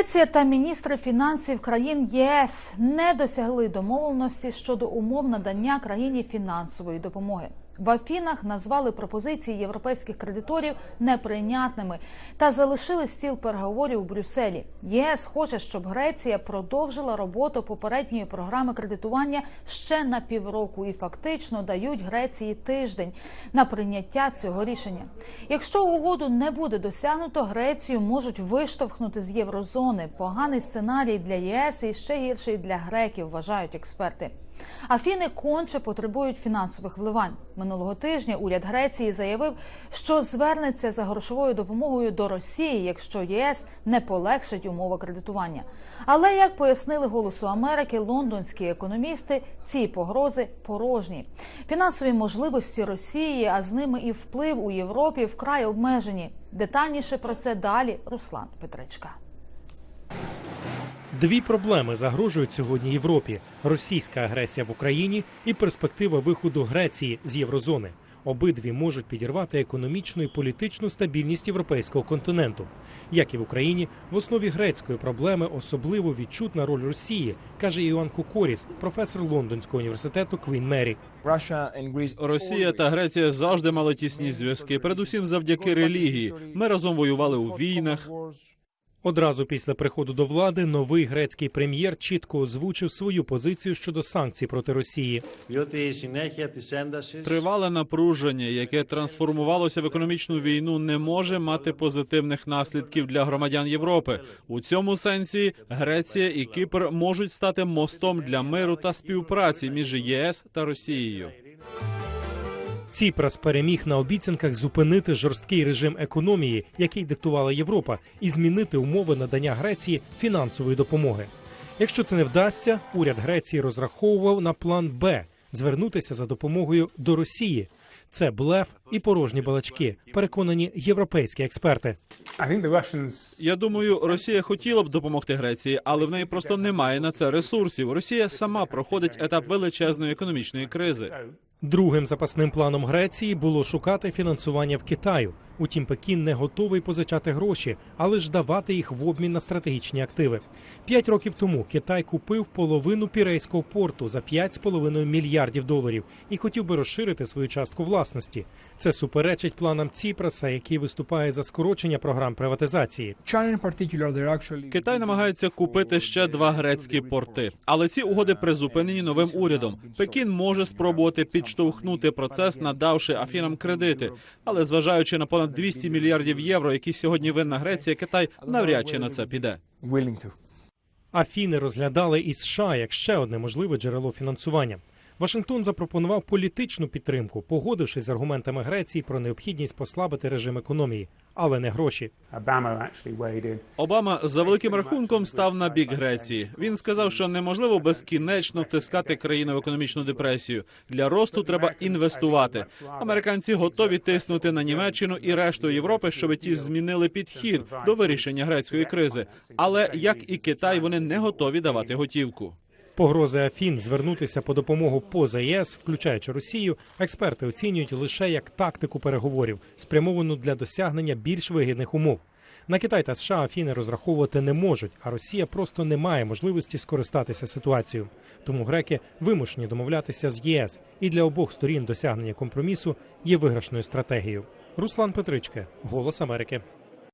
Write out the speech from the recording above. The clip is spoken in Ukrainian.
Греція та міністри фінансів країн ЄС не досягли домовленості щодо умов надання країні фінансової допомоги. В Афінах назвали пропозиції європейських кредиторів неприйнятними та залишили стіл переговорів у Брюсселі. ЄС хоче, щоб Греція продовжила роботу попередньої програми кредитування ще на півроку і фактично дають Греції тиждень на прийняття цього рішення. Якщо угоду не буде досягнуто, Грецію можуть виштовхнути з єврозони. Поганий сценарій для ЄС і ще гірший для греків, вважають експерти. Афіни конче потребують фінансових вливань. Минулого тижня уряд Греції заявив, що звернеться за грошовою допомогою до Росії, якщо ЄС не полегшить умови кредитування. Але як пояснили голосу Америки, лондонські економісти, ці погрози порожні. Фінансові можливості Росії, а з ними і вплив у Європі вкрай обмежені. Детальніше про це далі Руслан Петричка. Дві проблеми загрожують сьогодні Європі: російська агресія в Україні і перспектива виходу Греції з єврозони. Обидві можуть підірвати економічну і політичну стабільність європейського континенту. Як і в Україні, в основі грецької проблеми особливо відчутна роль Росії, каже Іоанн Кукоріс, професор Лондонського університету Квін Мері. Росія та Греція завжди мали тісні зв'язки, передусім завдяки релігії. Ми разом воювали у війнах. Одразу після приходу до влади новий грецький прем'єр чітко озвучив свою позицію щодо санкцій проти Росії. Тривале напруження, яке трансформувалося в економічну війну, не може мати позитивних наслідків для громадян Європи. У цьому сенсі Греція і Кіпр можуть стати мостом для миру та співпраці між ЄС та Росією. Ціпрас переміг на обіцянках зупинити жорсткий режим економії, який диктувала Європа, і змінити умови надання Греції фінансової допомоги. Якщо це не вдасться, уряд Греції розраховував на план Б звернутися за допомогою до Росії. Це блеф і порожні балачки, переконані європейські експерти. Я думаю, Росія хотіла б допомогти Греції, але в неї просто немає на це ресурсів. Росія сама проходить етап величезної економічної кризи. Другим запасним планом Греції було шукати фінансування в Китаю. Утім, Пекін не готовий позичати гроші, але ж давати їх в обмін на стратегічні активи. П'ять років тому Китай купив половину пірейського порту за 5,5 мільярдів доларів і хотів би розширити свою частку власності. Це суперечить планам Ціпраса, який виступає за скорочення програм приватизації. Китай намагається купити ще два грецькі порти, але ці угоди призупинені новим урядом. Пекін може спробувати підштовхнути процес, надавши Афінам кредити. Але зважаючи на понад 200 мільярдів євро, які сьогодні винна Греція, Китай навряд чи на це піде. Афіни розглядали і США як ще одне можливе джерело фінансування. Вашингтон запропонував політичну підтримку, погодившись з аргументами Греції про необхідність послабити режим економії, але не гроші. Обама за великим рахунком став на бік Греції. Він сказав, що неможливо безкінечно втискати країну в економічну депресію. Для росту треба інвестувати. Американці готові тиснути на Німеччину і решту Європи, щоб ті змінили підхід до вирішення грецької кризи. Але як і Китай, вони не готові давати готівку. Погрози Афін звернутися по допомогу поза ЄС, включаючи Росію, експерти оцінюють лише як тактику переговорів, спрямовану для досягнення більш вигідних умов. На Китай та США Афіни розраховувати не можуть, а Росія просто не має можливості скористатися ситуацією. Тому греки вимушені домовлятися з ЄС, і для обох сторін досягнення компромісу є виграшною стратегією. Руслан Петричка, Голос Америки.